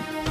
Bye.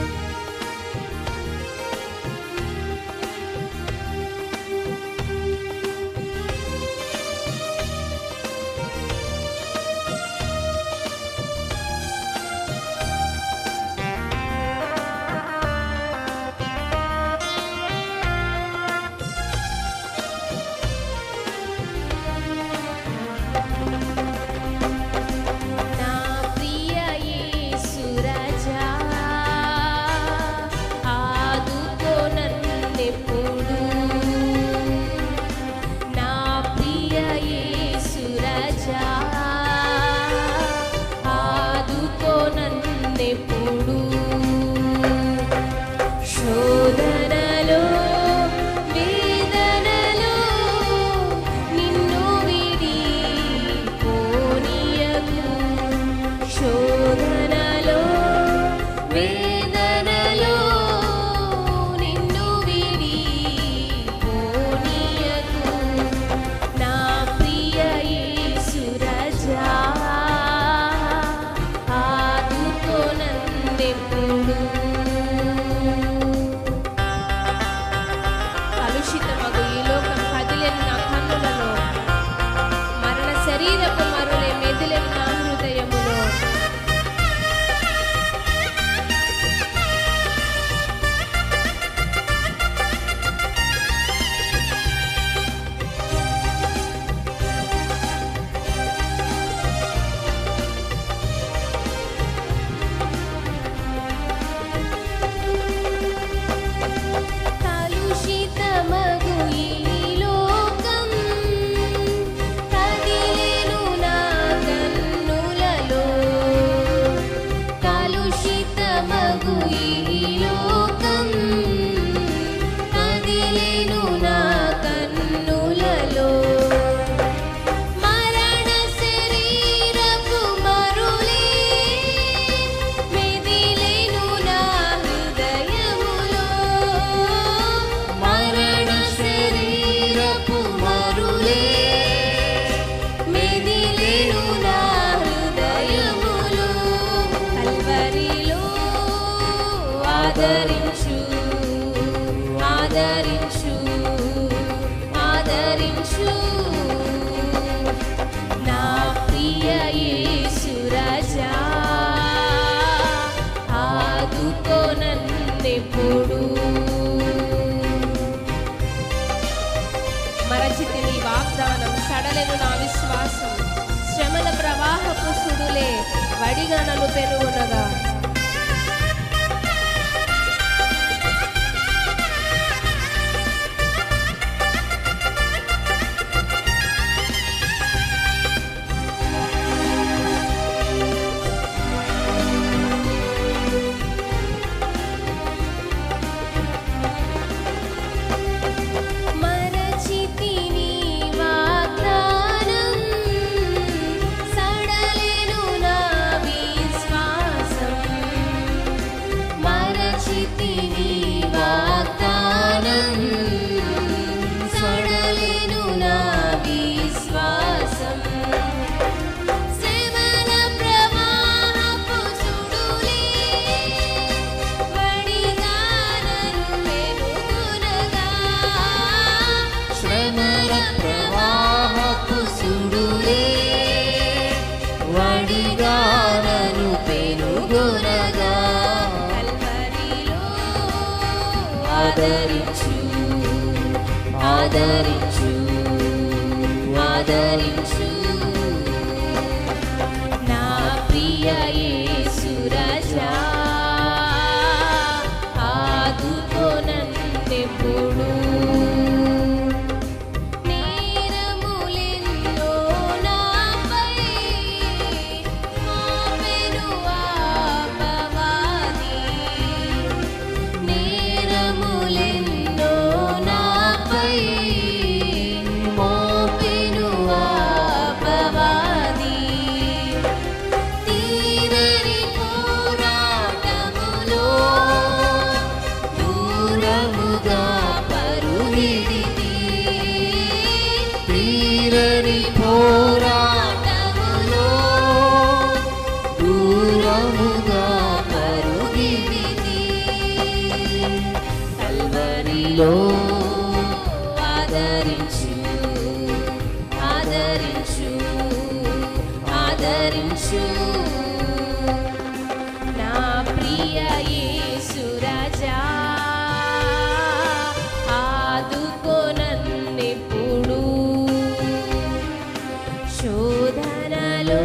ఆదరించు. ఆదరించు ఆదరించు ఆదరించు. కల్వరిలో ఆదరించు ఆదరించు ఆదరించు. శోధనలో